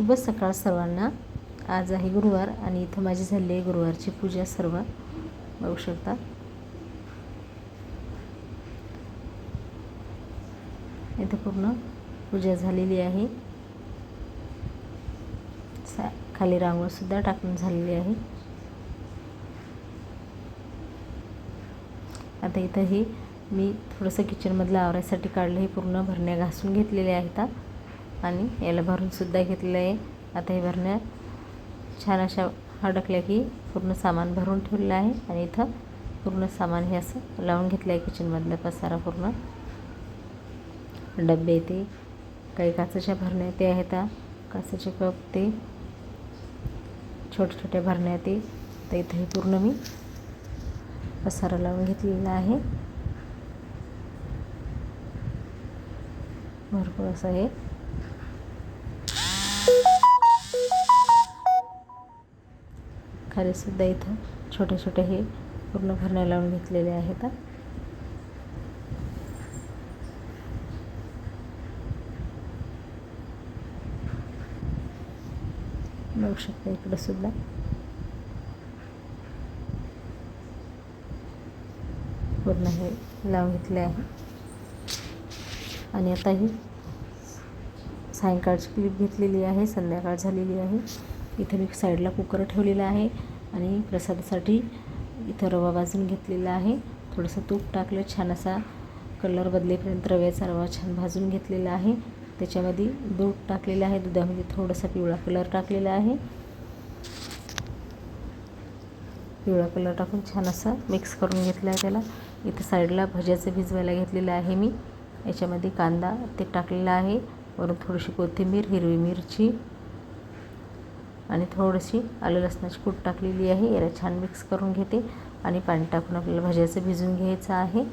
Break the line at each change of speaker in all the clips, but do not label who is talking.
शुभ सकाळ सर्वांना. आज आहे गुरुवार आणि इथं माझी झाली आहे गुरुवारची पूजा सर्व. बघू शकता. इथं पूर्ण पूजा झालेली आहे. सा खाली रांगोळसुद्धा टाकून झालेली आहे. आता इथं हे मी थोडंसं किचनमधलं आवरायसाठी काढलं हे पूर्ण भरण्या घासून घेतलेल्या आहेत. आणि याला भरूनसुद्धा घेतलेलं आहे. आता हे भरण्या छान अशा अडकल्या की पूर्ण सामान भरून ठेवलेलं आहे आणि इथं पूर्ण सामान हे असं लावून घेतलं आहे किचनमधलं पसारा पूर्ण. डबे ते काही काचेच्या भरण्या ते आहेत काचेचे कप ते छोट्या छोट्या भरण्या ते. तर इथं हे पूर्ण मी पसारा लावून घेतलेला आहे. भरपूर असं आहे खालीसुद्धा इथं छोटे छोटे हे पूर्ण भरण्या लावून घेतलेले आहेत. बघू शकता इकडं सुद्धा. पूर्ण हे लावून घेतले आहे. आणि आता ही सायंकाळची क्लिप घेतलेली आहे संध्याकाळ झालेली आहे. इथं मी साईडला कुकर ठेवलेला आहे आणि प्रसादासाठी इथं रवा भाजून घेतलेला आहे. थोडंसं तूप टाकलं छान असा कलर बदलेपर्यंत रव्याचा रवा छान भाजून घेतलेला आहे. त्याच्यामध्ये दूध टाकलेलं आहे दुधामध्ये थोडासा पिवळा कलर टाकलेला आहे. पिवळा कलर टाकून छान असा मिक्स करून घेतला आहे त्याला. इथं साईडला भज्याचं भिजवायला घेतलेलं आहे मी. याच्यामध्ये कांदा ते टाकलेला आहे. वरून थोडीशी कोथिंबीर हिरवी मिरची आणि थोडीशी आलं लसणाची कूट टाकलेली आहे. याला छान मिक्स करून घेते. आणि पाणी टाकून आपल्याला भज्याचं भिजून घ्यायचं आहे.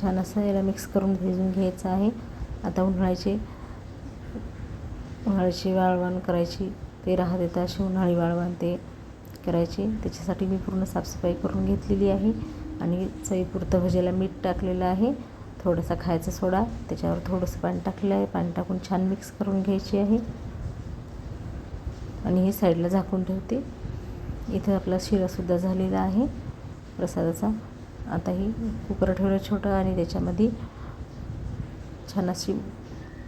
छान असं याला मिक्स करून भिजून घ्यायचं आहे. आता उन्हाळ्याचे उन्हाळ्याची वाळवण करायची. ते राहत येतं अशी उन्हाळी वाळवण ते करायची. त्याच्यासाठी मी पूर्ण साफसफाई करून घेतलेली आहे. आणि चवीपुरतं भज्याला मीठ टाकलेलं आहे. थोडासा खायचा सोडा. त्याच्यावर थोडंसं पाणी टाकलं आहे पाणी टाकून छान मिक्स करून घ्यायची आहे. आणि हे साईडला झाकून ठेवते. इथं आपला शिरासुद्धा झालेला आहे. प्रसादाचा. आता ही कुकर ठेवलं छोटं आणि त्याच्यामध्ये छान अशी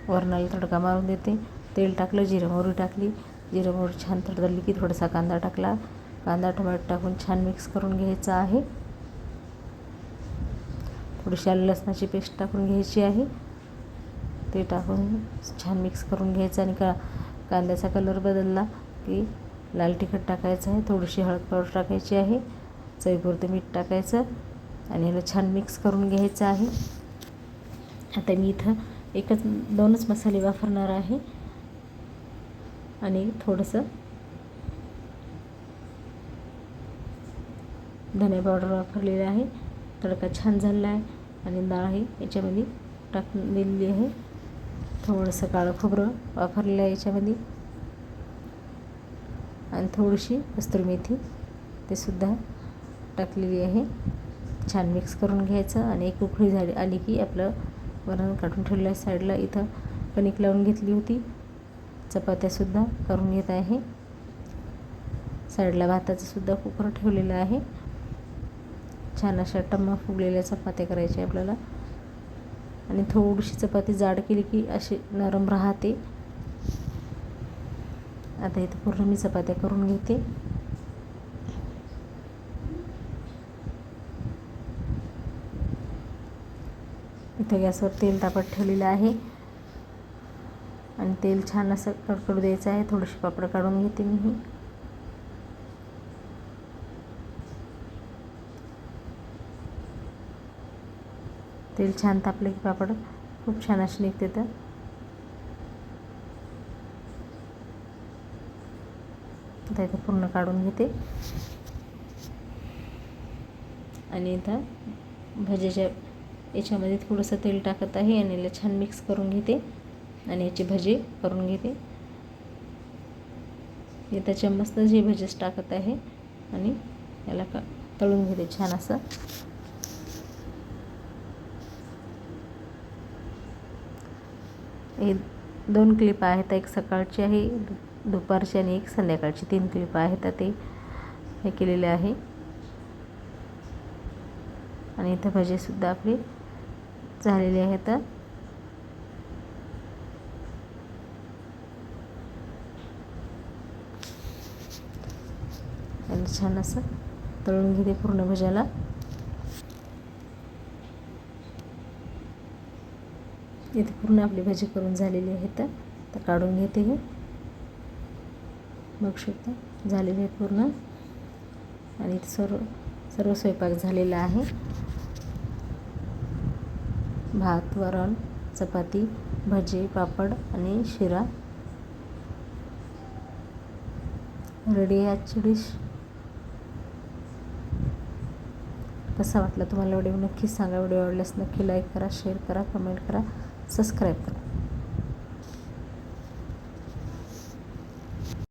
वरणाला तडका मारून देते. तेल टाकलं जिरं मोहरी टाकली. जिरं मोहरी छान तडतडली की थोडासा कांदा टाकला. कांदा टोमॅटो टाकून छान मिक्स करून घ्यायचं आहे. थोडीशी लसणाची पेस्ट टाकून घ्यायची आहे. ते टाकून छान मिक्स करून घ्यायचं आणि का कांद्याचा कलर बदलला की लाल तिखट टाकायचं आहे. थोडीशी हळद पावडर टाकायची आहे. चवीपुरतं मीठ टाकायचं आणि ह्याला छान मिक्स करून घ्यायचं आहे. आता मी इथं एकच दोनच मसाले वापरणार आहे. आणि थोडंसं धने पावडर वापरलेलं आहे. तडका छान झालेला आहे. आणि डाळ ही याच्यामध्ये टाकून दिलेली आहे. थोडंसं काळं खोबरं वापरलेलं आहे याच्यामध्ये. आणि थोडीशी कस्तुरी मेथी ते सुद्धा टाकलेली आहे. छान मिक्स करून घ्यायचं आणि एक उकळी झाली आली की आपलं वरण काढून ठेवलं आहे साईडला. इथं कणिक लावून घेतली होती. चपात्यासुद्धा करून घेत आहे. साईडला भाताचंसुद्धा कुकर ठेवलेलं आहे. छान अशा टम्मा फुगलेल्या चपात्या करायच्या आपल्याला. आणि थोडीशी चपाती जाड केली की अशी नरम राहते. आता इथं पूर्ण मी चपात्या करून घेते. इथं गॅसवर तेल तापत ठेवलेलं आहे. आणि तेल छान असं कडकडू द्यायचं आहे. थोडीशी पापड काढून घेते मी तेल छान तापले की पापड खूप छान असे निघते तर. आता इथं पूर्ण काढून घेते. आणि इथं भजेच्या याच्यामध्ये थोडंसं तेल टाकत आहे आणि याला छान मिक्स करून घेते. आणि याची भजी करून घेते. इथं चम्मचनं जे भजीच टाकत आहे. आणि याला का तळून घेते छान असं. हे दोन क्लिप आहेत. एक सकाळची आहे दुपारची आणि एक संध्याकाळची. तीन क्लिप आहेत. ते हे केलेले आहे. आणि इथं भजेसुद्धा आपली झालेली आहेत. याला छान असं तळून घेते पूर्ण भज्याला. इथे पूर्ण आपली भाजी करून झालेली आहे तर. तर काढून घेते हे. बघू शकता झालेली आहे पूर्ण. आणि इथे सर्व सर्व स्वयंपाक झालेला आहे. भात वरण चपाती भजी पापड आणि शिरा. रेडी आहे आजची डिश कसा वाटला तुम्हाला व्हिडिओ? नक्कीच सांगा. व्हिडिओ आवडल्यास नक्की लाईक करा शेअर करा कमेंट करा. se inscreve